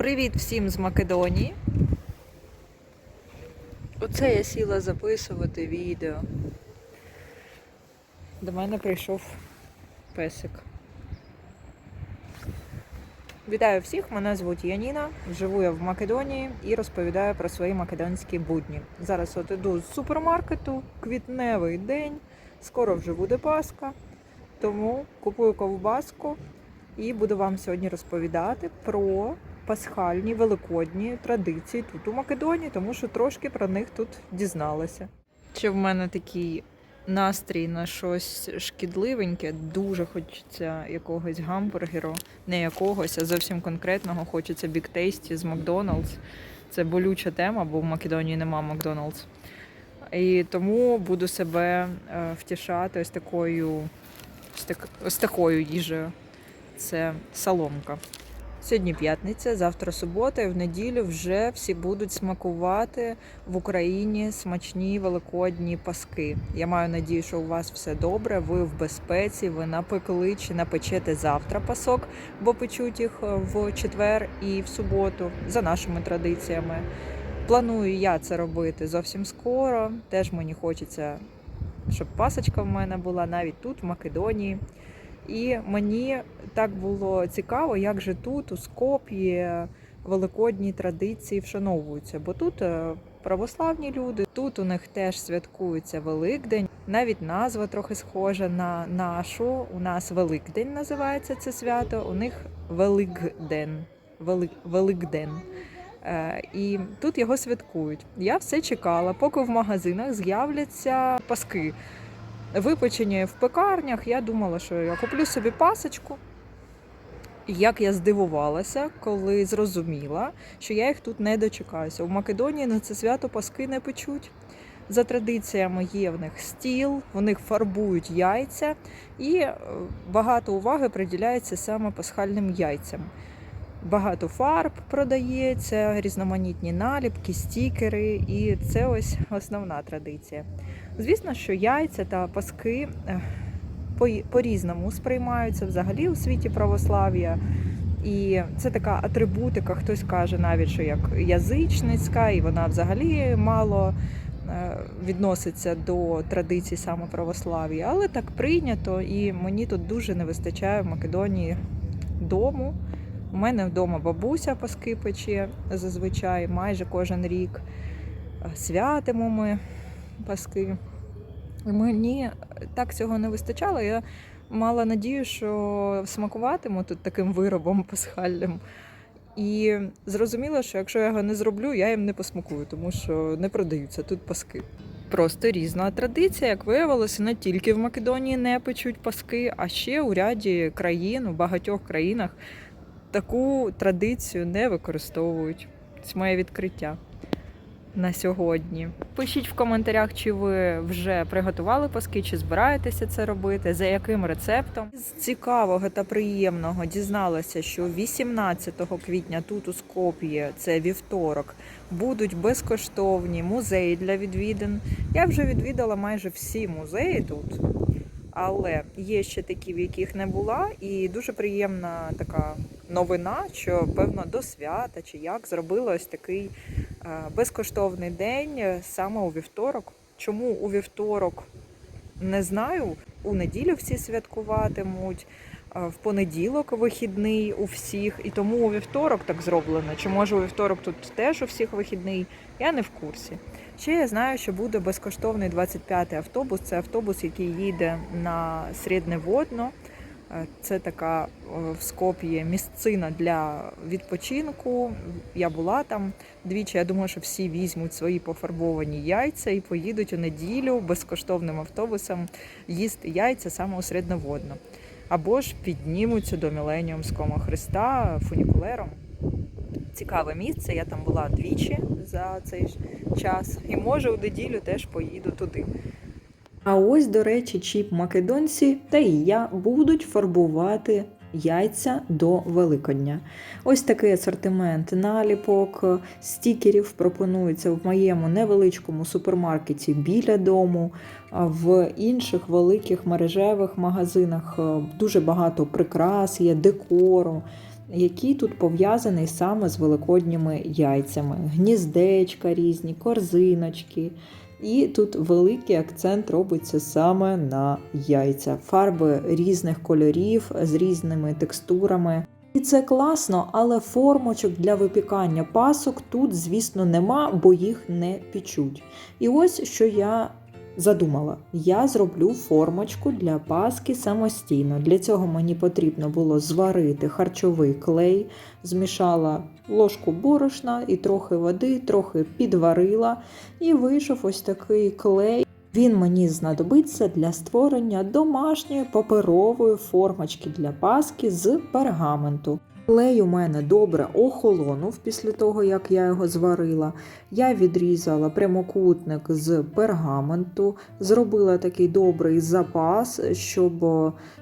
Привіт всім з Македонії. Оце я сіла записувати відео. До мене прийшов песик. Вітаю всіх! Мене звуть Яніна. Живу я в Македонії і розповідаю про свої македонські будні. Зараз от іду з супермаркету, квітневий день. Скоро вже буде Пасха, тому купую ковбаску і буду вам сьогодні розповідати про пасхальні великодні традиції тут у Македонії, тому що трошки про них тут дізналася. Чи в мене такий настрій на щось шкідливеньке, дуже хочеться якогось гамбургеру, не якогось, а зовсім конкретного. Хочеться Tasty з Макдоналдс. Це болюча тема, бо в Македонії нема Макдоналдс. І тому буду себе е, втішати ось такою, ось, так, ось такою їжею. Це соломка. Сьогодні п'ятниця, завтра субота, і в неділю вже всі будуть смакувати в Україні смачні великодні паски. Я маю надію, що у вас все добре. Ви в безпеці, ви напекли чи напечете завтра пасок, бо печуть їх в четвер і в суботу за нашими традиціями. Планую я це робити зовсім скоро. Теж мені хочеться, щоб пасочка в мене була навіть тут, в Македонії. І мені так було цікаво, як же тут, у Скоп'ї, великодні традиції вшановуються. Бо тут е, православні люди, тут у них теж святкується Великдень. Навіть назва трохи схожа на нашу. У нас Великдень називається це свято, у них Великден. Велик, Великден. Е, І тут його святкують. Я все чекала, поки в магазинах з'являться паски випечені в пекарнях. Я думала, що я куплю собі пасочку. Як я здивувалася, коли зрозуміла, що я їх тут не дочекаюся. У Македонії на це свято паски не печуть. За традиціями є в них стіл, в них фарбують яйця, і е, багато уваги приділяється саме пасхальним яйцям. Багато фарб продається, різноманітні наліпки, стікери, і це ось основна традиція. Звісно, що яйця та паски е, по- по-різному сприймаються взагалі у світі православ'я. І це така атрибутика, хтось каже навіть, що як язичницька, і вона взагалі мало е, відноситься до традицій саме православ'я. Але так прийнято, і мені тут дуже не вистачає в Македонії дому. У мене вдома бабуся паски пече зазвичай майже кожен рік. Е, Святимо ми паски. Мені так цього не вистачало. Я мала надію, що смакуватиму тут таким виробом пасхальним. І зрозуміла, що якщо я його не зроблю, я їм не посмакую, тому що не продаються тут паски. Просто різна традиція, як виявилося, не тільки в Македонії не печуть паски, а ще у ряді країн, у багатьох країнах таку традицію не використовують. Це моє відкриття на сьогодні. Пишіть в коментарях, чи ви вже приготували паски, чи збираєтеся це робити, за яким рецептом. З цікавого та приємного дізналася, що 18 квітня тут у Скоп'ї, це вівторок, будуть безкоштовні музеї для відвідин. Я вже відвідала майже всі музеї тут. Але є ще такі, в яких не була, і дуже приємна така новина, що певно до свята чи як зробили ось такий е, безкоштовний день е, саме у вівторок. Чому у вівторок не знаю. У неділю всі святкуватимуть, е, в понеділок вихідний у всіх, і тому у вівторок так зроблено. Чи може у вівторок тут теж у всіх вихідний? Я не в курсі. Ще я знаю, що буде безкоштовний 25-й автобус. Це автобус, який їде на Срідневодно. Е, Це така е, в Скоп'ї місцина для відпочинку. Я була там двічі. Я думаю, що всі візьмуть свої пофарбовані яйця і поїдуть у неділю безкоштовним автобусом їсти яйця саме у Срідноводно. Або ж піднімуться до Міленіумського Христа фунікулером. Цікаве місце. Я там була двічі за цей час. І може у неділю теж поїду туди. А ось, до речі, чіп македонці та і я будуть фарбувати яйця до Великодня. Ось такий асортимент наліпок, стікерів пропонується в моєму невеличкому супермаркеті біля дому. В інших великих мережевих магазинах е, дуже багато прикрас є, декору. який тут пов'язаний саме з великодніми яйцями. Гніздечка різні, корзиночки. І тут великий акцент робиться саме на яйця. Фарби різних кольорів з різними текстурами. І це класно, але формочок для випікання пасок тут, звісно, нема, бо їх не пічуть. І ось що я задумала: я зроблю формочку для паски самостійно. Для цього мені потрібно було зварити харчовий клей, змішала ложку борошна і трохи води, трохи підварила, і вийшов ось такий клей. Він мені знадобиться для створення домашньої паперової формочки для паски з пергаменту. Клей у мене добре охолонув після того, як я його зварила. Я відрізала прямокутник з пергаменту, зробила такий добрий запас, щоб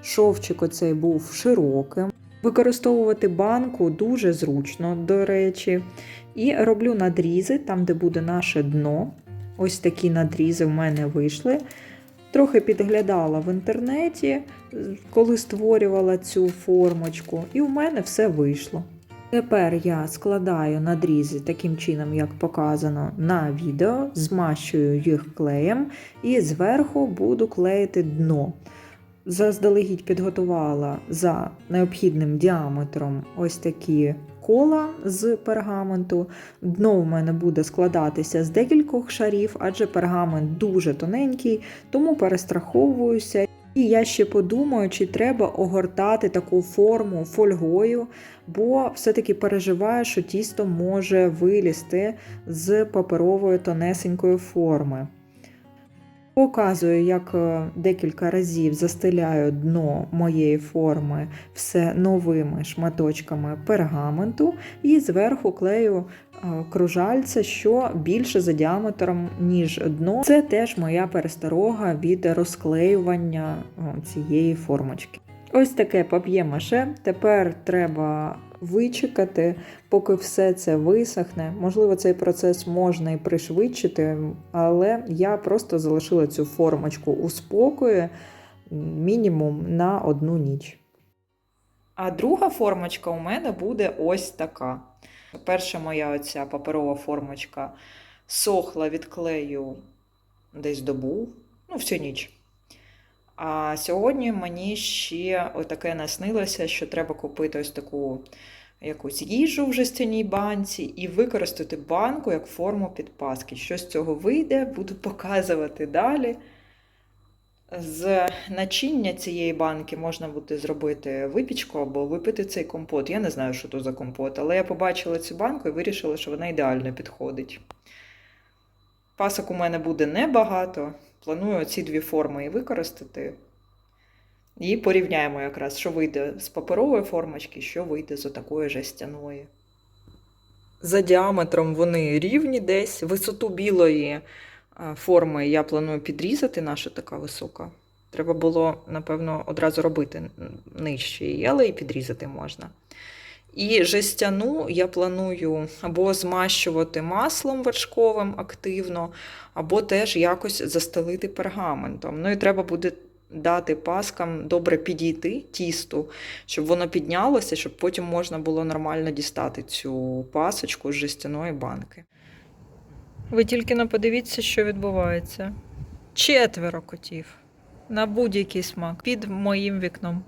шовчик оцей був широким. Використовувати банку дуже зручно, до речі. І роблю надрізи там, де буде наше дно. Ось такі надрізи в мене вийшли. Трохи підглядала в інтернеті, коли створювала цю формочку, і у мене все вийшло. Тепер я складаю надрізи таким чином, як показано на відео, змащую їх клеєм і зверху буду клеїти дно. Заздалегідь підготувала за необхідним діаметром ось такі кола з пергаменту. Дно у мене буде складатися з декількох шарів, адже пергамент дуже тоненький, тому перестраховуюся. І я ще подумаю, чи треба огортати таку форму фольгою, бо все-таки переживаю, що тісто може вилізти з паперової тонесенької форми. Показую, як е, декілька разів застеляю дно моєї форми все новими шматочками пергаменту і зверху клею е, кружальце, що більше за діаметром, ніж дно. Це теж моя пересторога від розклеювання цієї формочки. Ось таке пап'є-маше. Тепер треба вичекати, поки все це висохне. Можливо, цей процес можна і пришвидшити, але я просто залишила цю формочку у спокої мінімум на одну ніч. А друга формочка у мене буде ось така. Перша моя оця паперова формочка сохла від клею десь добу, ну, всю ніч. А сьогодні мені ще таке наснилося, що треба купити ось таку якусь їжу в жестяній банці і використати банку як форму підпаски. Що з цього вийде, буду показувати далі. З начиння цієї банки можна буде зробити випічку або випити цей компот. Я не знаю, що то за компот, але я побачила цю банку і вирішила, що вона ідеально підходить. Пасок у мене буде небагато. Планую ці дві форми і використати. І порівняємо якраз, що вийде з паперової формочки, що вийде з отакої жестяної. За діаметром вони рівні десь. Висоту білої форми я планую підрізати, наша така висока. Треба було, напевно, одразу робити нижче але і підрізати можна. І жестяну я планую або змащувати маслом вершковим активно, або теж якось застелити пергаментом. Ну і треба буде дати паскам добре підійти тісту, щоб воно піднялося, щоб потім можна було нормально дістати цю пасочку з жестяної банки. Ви тільки не подивіться, що відбувається. Четверо котів на будь-який смак під моїм вікном.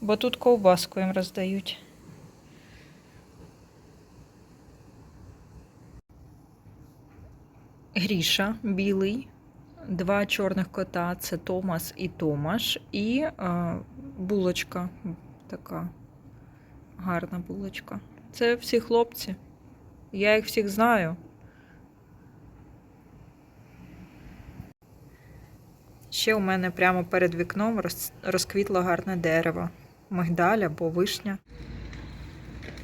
Бо тут ковбаску їм роздають. Гріша білий, два чорних кота це Томас і Томаш, і а, булочка така гарна булочка. Це всі хлопці. Я їх всіх знаю. Ще у мене прямо перед вікном розквітло гарне дерево. Мигдаль або вишня.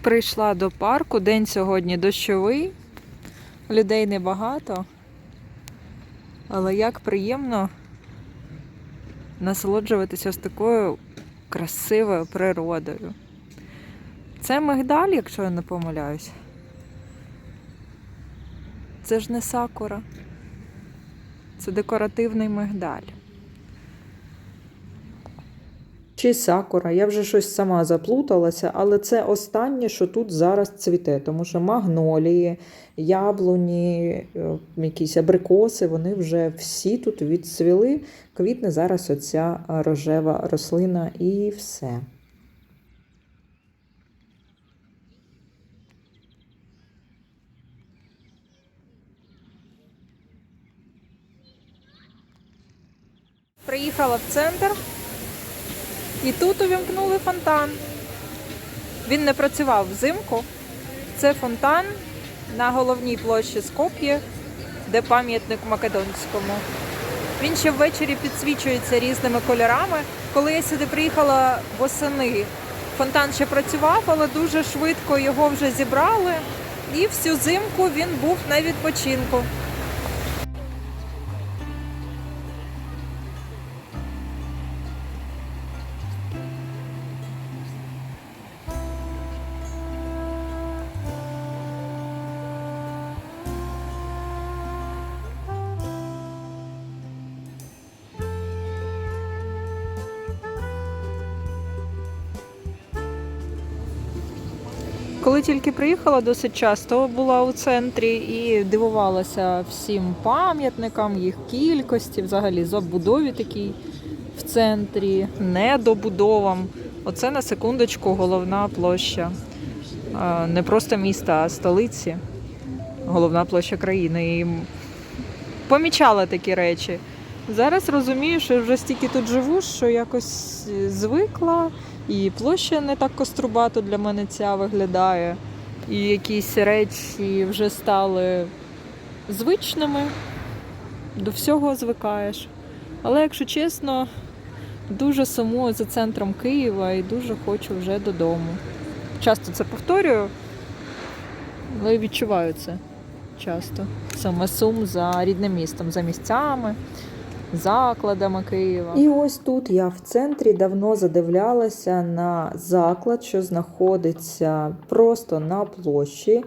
Прийшла до парку. День сьогодні дощовий. Людей небагато. Але як приємно насолоджуватися ось такою красивою природою. Це мигдаль, якщо я не помиляюсь. Це ж не сакура. Це декоративний мигдаль. Чи сакура. Я вже щось сама заплуталася, але це останнє, що тут зараз цвіте, тому що магнолії, яблуні, е, якісь абрикоси, вони вже всі тут відцвіли. Квітне зараз оця рожева рослина і все. Приїхала в центр, і тут увімкнули фонтан. Він не працював взимку. Це фонтан на головній площі Скоп'є, де пам'ятник Македонському. Він ще ввечері підсвічується різними кольорами. Коли я сюди приїхала восени, фонтан ще працював, але дуже швидко його вже зібрали. І всю зимку він був на відпочинку. Коли тільки приїхала, досить часто була у центрі і дивувалася всім пам'ятникам, їх кількості, взагалі забудові такій в центрі, недобудовам. Оце на секундочку головна площа. Не просто міста, а столиці. Головна площа країни. І помічала такі речі. Зараз розумію, що вже стільки тут живу, що якось е, звикла. І площа не так кострубато для мене ця виглядає. І якісь речі вже стали звичними, до всього звикаєш. Але, якщо чесно, дуже сумую за центром Києва і дуже хочу вже додому. Часто це повторюю, але відчуваю це часто. Саме сум за рідним містом, за місцями закладами Києва. І ось тут я в центрі давно задивлялася на заклад, що знаходиться просто на площі,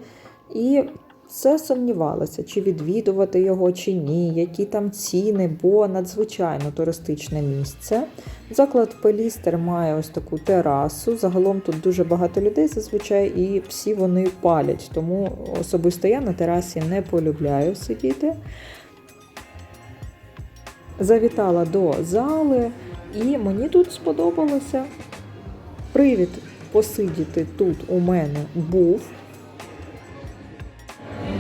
і все сумнівалася, чи відвідувати його, чи ні, які там ціни, бо надзвичайно туристичне місце. Заклад Пелістер має ось таку терасу. Загалом тут дуже багато людей зазвичай, і всі вони палять. Тому особисто я на терасі не полюбляю сидіти завітала до зали, і мені тут сподобалося. Привід посидіти тут у мене був.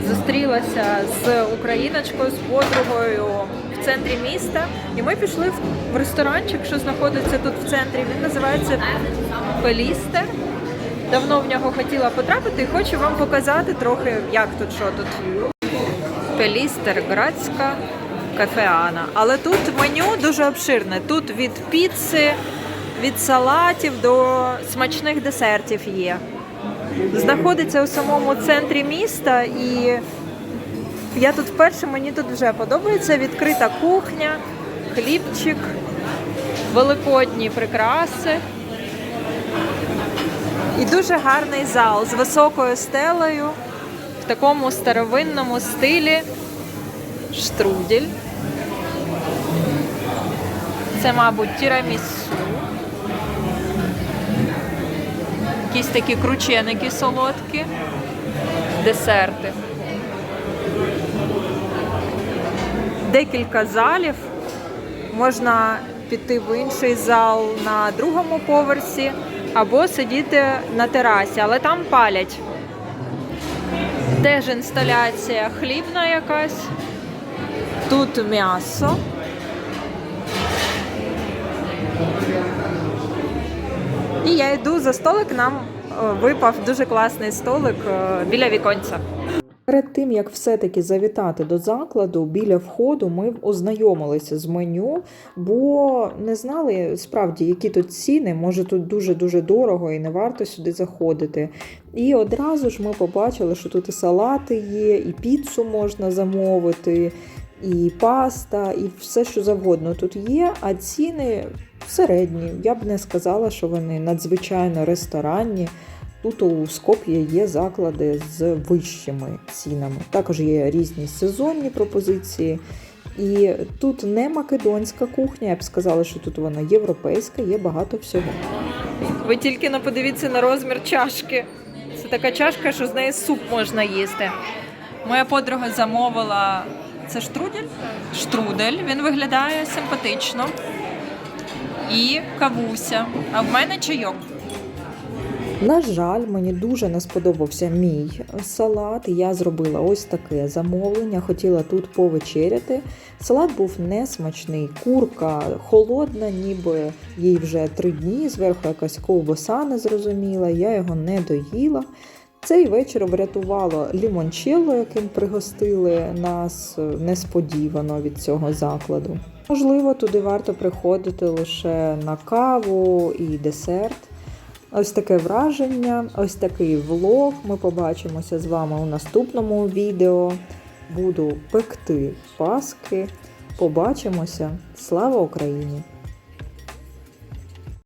Зустрілася з україночкою, з подругою в центрі міста, і ми пішли в ресторанчик, що знаходиться тут в центрі. Він називається Пелістер. Давно в нього хотіла потрапити і хочу вам показати трохи, як тут, що тут. Пелістер Градська кафе Ана. Але тут меню дуже обширне. Тут від піци, від салатів до смачних десертів є. Знаходиться у самому центрі міста, і я тут вперше, мені тут вже подобається відкрита кухня, хлібчик, великодні прикраси. І дуже гарний зал з високою стелею в такому старовинному стилі штрудель. Це, мабуть, тірамісу. Якісь такі крученики солодкі, десерти. Декілька залів. Можна піти в інший зал на другому поверсі або сидіти на терасі, але там палять. Теж інсталяція хлібна якась. Тут м'ясо. І я йду за столик, нам е, випав дуже класний столик е, біля віконця. Перед тим як все-таки завітати до закладу, біля входу ми ознайомилися з меню, бо не знали справді, які тут ціни. Може тут дуже-дуже дорого і не варто сюди заходити. І одразу ж ми побачили, що тут і салати є, і піцу можна замовити, і паста, і все, що завгодно тут є. А ціни середні. Я б не сказала, що вони надзвичайно ресторанні. Тут у Скоп'є є заклади з вищими цінами. Також є різні сезонні пропозиції. І тут не македонська кухня, я б сказала, що тут вона європейська, є багато всього. Ви тільки не подивіться на розмір чашки. Це така чашка, що з неї суп можна їсти. Моя подруга замовила це штрудель. Штрудель. Він виглядає симпатично. І кавуся. А в мене чайок. На жаль, мені дуже не сподобався мій салат. Я зробила ось таке замовлення. Хотіла тут повечеряти. Салат був несмачний, курка холодна, ніби їй вже три дні. Зверху якась ковбаса незрозуміла. Я його не доїла. Цей вечір врятувало лімончелло, яким пригостили нас несподівано від цього закладу. Можливо, туди варто приходити лише на каву і десерт. Ось таке враження, ось такий влог. Ми побачимося з вами у наступному відео. Буду пекти паски. Побачимося. Слава Україні!